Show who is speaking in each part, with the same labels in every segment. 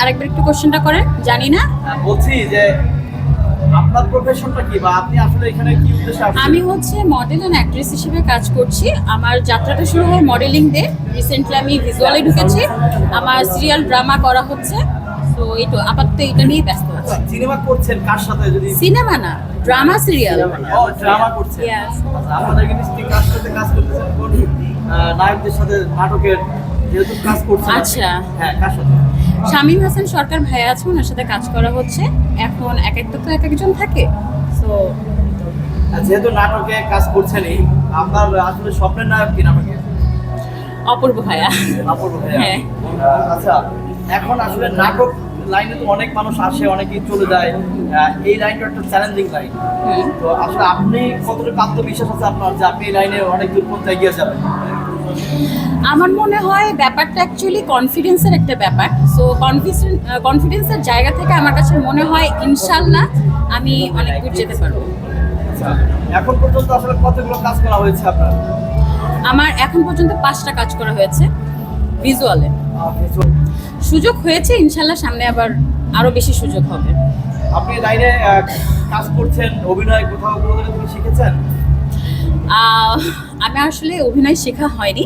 Speaker 1: আরেকবার একটু কোশ্চেনটা করেন জানি না।
Speaker 2: হ্যাঁ, বলছি যে আপনার প্রফেশনটা কি বা আপনি আসলে এখানে কি উদ্দেশ্যে
Speaker 1: আমি হচ্ছে মডেল অ্যান্ড অ্যাক্ট্রেস হিসেবে কাজ করছি। আমার যাত্রাটা শুরু হয় মডেলিং দিয়ে রিসেন্টলি আমি ভিজুয়ালে ঢুকেছি। আমার সিরিয়াল ড্রামা করা হচ্ছে। তো এই তো আপাতত এটা নিয়ে ব্যস্ত আছি।
Speaker 2: সিনেমা করছেন কার সাথে যদি
Speaker 1: সিনেমা না ড্রামা সিরিয়াল
Speaker 2: ও ড্রামা করছেন।
Speaker 1: Yes.
Speaker 2: আচ্ছা, আমাদেরকে নিশ্চয়ই কার সাথে কাজ করতেছেন? কোন নায়কদের সাথে নাটকের যেহেতু কাজ করছেন
Speaker 1: আচ্ছা।
Speaker 2: হ্যাঁ কার সাথে?
Speaker 1: শামীম হাসান সরকার ভাই আছে ওনার সাথে কাজ করা হচ্ছে। এখন এক একটা তো এক একজন থাকে। তো
Speaker 2: যেহেতু নাটকে কাজ করছেনই আপনার আসলে স্বপ্নের নায়ক কি নাটকে?
Speaker 1: অপূর্ব ভাইয়া।
Speaker 2: অপূর্ব ভাইয়া।
Speaker 1: হ্যাঁ।
Speaker 2: আচ্ছা এখন আসলে নাটক লাইনে তো অনেক মানুষ আসে অনেকেই চলে যায়। এই লাইনটা একটা চ্যালেঞ্জিং লাইন তো আসলে আপনি কতটুকু আত্মবিশ্বাস আছে আপনার যে আপনি এই লাইনে অনেক দূর পর্যন্ত এগিয়ে যাবেন?
Speaker 1: আমার মনে হয় ব্যাপারটা অ্যাকচুয়ালি কনফিডেন্সের একটা ব্যাপার। সো কনফিডেন্স কনফিডেন্সের জায়গা থেকে আমার কাছে মনে হয় ইনশাল্লাহ আমি অনেক দূর যেতে পারব।
Speaker 2: এখন পর্যন্ত আসলে কতগুলো কাজ করা হয়েছে আপনার?
Speaker 1: আমার এখন পর্যন্ত পাঁচটা কাজ করা হয়েছে ভিজুয়ালে সুযোগ হয়েছে ইনশাল্লাহ সামনে আবার আরও বেশি সুযোগ হবে।
Speaker 2: আপনি লাইনে কাজ করছেন অভিনয় কোথাও কোথাও শিখেছেন?
Speaker 1: আমি আসলে অভিনয় শেখা হয়নি,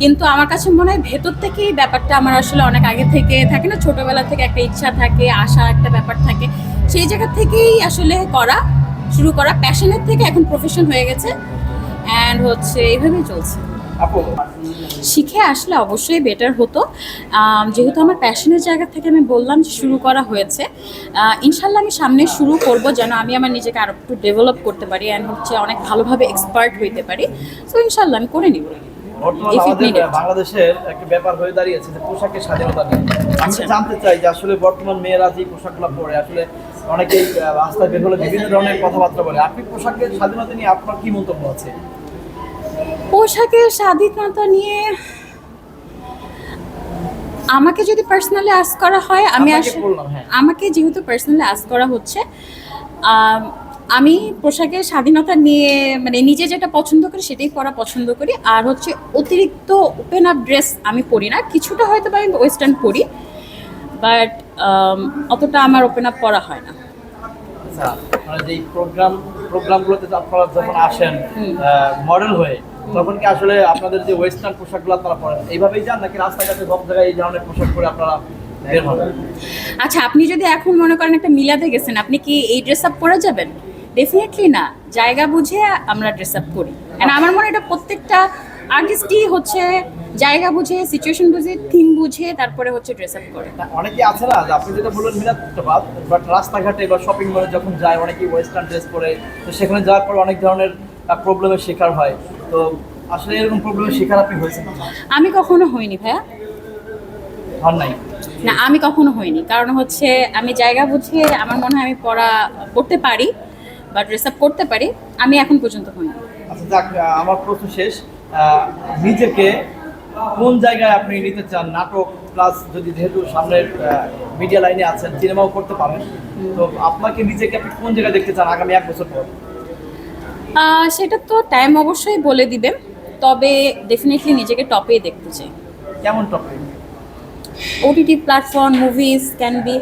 Speaker 1: কিন্তু আমার কাছে মনে হয় ভেতর থেকেই ব্যাপারটা আমার আসলে অনেক আগে থেকে থাকে না, ছোটোবেলা থেকে একটা ইচ্ছা থাকে, আশা একটা ব্যাপার থাকে। সেই জায়গা থেকেই আসলে করা, শুরু করা, প্যাশনের থেকে এখন প্রফেশন হয়ে গেছে। অ্যান্ড হচ্ছে এইভাবেই চলছে। শিখে আসলে অবশ্যই বেটার হতো। যেহেতু আমার প্যাশনের জায়গা থেকে আমি বললাম যে শুরু করা হয়েছে। ইনশাল্লাহ আমি সামনে শুরু করব যেন আমি আমার নিজেকে আরও একটু ডেভেলপ করতে পারি অ্যান্ড হচ্ছে অনেক ভালোভাবে এক্সপার্ট হইতে পারি। তো ইনশাল্লাহ আমি করে নিব.
Speaker 2: বাংলাদেশের একটা ব্যাপার হয়ে দাঁড়িয়েছে যে পোশাকের স্বাধীনতা নিয়ে। আমি
Speaker 1: আচ্ছা।
Speaker 2: জানতে চাই যে আসলে বর্তমান মেয়েরা যে পোশাকগুলো পরে আসলে অনেকেই রাস্তায় বের হলে বিভিন্ন ধরনের কথাবার্তা বলে। আপনি পোশাকের স্বাধীনতা নিয়ে আপনার কি মন্তব্য আছে?
Speaker 1: পোশাকের স্বাধীনতা নিয়ে আমাকে যদি পার্সোনালি আস করা হয় আমি
Speaker 2: বললাম, হ্যাঁ।
Speaker 1: আমাকে যেহেতু পার্সোনালি আস করা হচ্ছে আমি পোশাকের স্বাধীনতা নিয়ে মানে নিজে যেটা পছন্দ করি সেটাই পরা পছন্দ করি। আর হচ্ছে অতিরিক্ত ওপেন আপ ড্রেস আমি পরি না। কিছুটা হয়তো বা আমি ওয়েস্টার্ন পরি বাট অতটা আমার ওপেন আপ পরা হয় না।
Speaker 2: আচ্ছা যে প্রোগ্রাম প্রোগ্রামগুলোতে আপনারা যখন আসেন মডেল হয়ে তখন কি আসলে আপনাদের যে ওয়েস্টার্ন পোশাকগুলো আপনারা পরেন? এইভাবেই যান নাকি রাস্তাঘাটে সব জায়গায় এই ধরনের পোশাক পরে আপনারা
Speaker 1: আচ্ছা আপনি যদি এখন মনে করেন একটা মিলাতে গেছেন আপনি কি এই ড্রেস আপ পরে যাবেন? ডেফিনেটলি না। জায়গা বুঝে আমরা ড্রেস আপ করি। And আমার মনে এটা প্রত্যেকটা আর্টিস্টই হচ্ছে জায়গা বুঝে সিচুয়েশন বুঝে থিম বুঝে তারপরে হচ্ছে ড্রেস আপ করে।
Speaker 2: অনেকে আছে না আপনি যেটা বললেন মিলাদ বাট রাস্তাঘাটে বা শপিং মলে যখন যায় অনেকেই ওয়েস্টার্ন ড্রেস পরে। তো সেখানে যাওয়ার পর অনেক ধরনের প্রবলেমের শিকার হয়। তো আসলে এরকম প্রবলেমের শিকার আপনি হয়েছেন
Speaker 1: আমি কখনো হইনি ভাইয়া।
Speaker 2: হন নাই?
Speaker 1: না আমি কখনো হইনি। কারণ হচ্ছে আমি জায়গা বুঝে আমার মনে হয় আমি পড়া পড়তে পারি বা ড্রেস আপ করতে পারি। আমি এখন পর্যন্ত হইনি।
Speaker 2: আচ্ছা যাক আমার প্রশ্ন শেষ। নিজেকে কোন জায়গায় আপনি নিতে চান? নাটক প্লাস যদি যেহেতু সামনের মিডিয়া লাইনে আছেন সিনেমাও করতে পারেন। তো আপনাকে নিজেকে আপনি কোন জায়গায় দেখতে চান আগামী এক বছর পর?
Speaker 1: সেটা তো টাইম অবশ্যই বলে দিবে তবে ডেফিনেটলি নিজেকে টপেই দেখতে চাই।
Speaker 2: কেমন topic
Speaker 1: OTT platform movies can be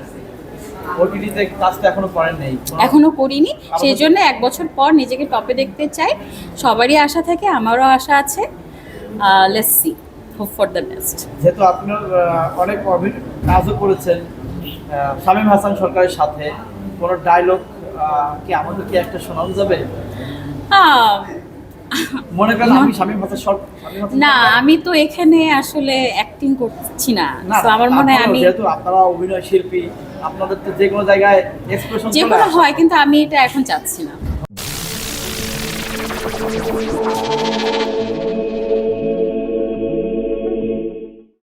Speaker 2: ওটিটিতে কাজ তো এখনও করেন নেই।
Speaker 1: এখনও করিনি সেই জন্য এক বছর পর নিজেকে টপে দেখতে চাই। সবারই আশা থাকে আমারও আশা আছে। Let's see hope for the best
Speaker 2: যেহেতু আপনার অনেক কাজও করেছেন শামীম হাসান সরকারের সাথে। কোনো ডায়লগ কি আমাদের কি একটা শোনানো যাবে? মনে করেন আমি স্বামী হাসান সব
Speaker 1: না আমি তো এখানে আসলে অ্যাক্টিং করছি না।
Speaker 2: না
Speaker 1: তো আমার মনে হয় আমি
Speaker 2: যেহেতু আপনারা অভিনয় শিল্পী আপনাদের তো যে কোনো জায়গায় এক্সপ্রেশন
Speaker 1: যে কোনো হয় কিন্তু আমি এটা এখন চাচ্ছি না।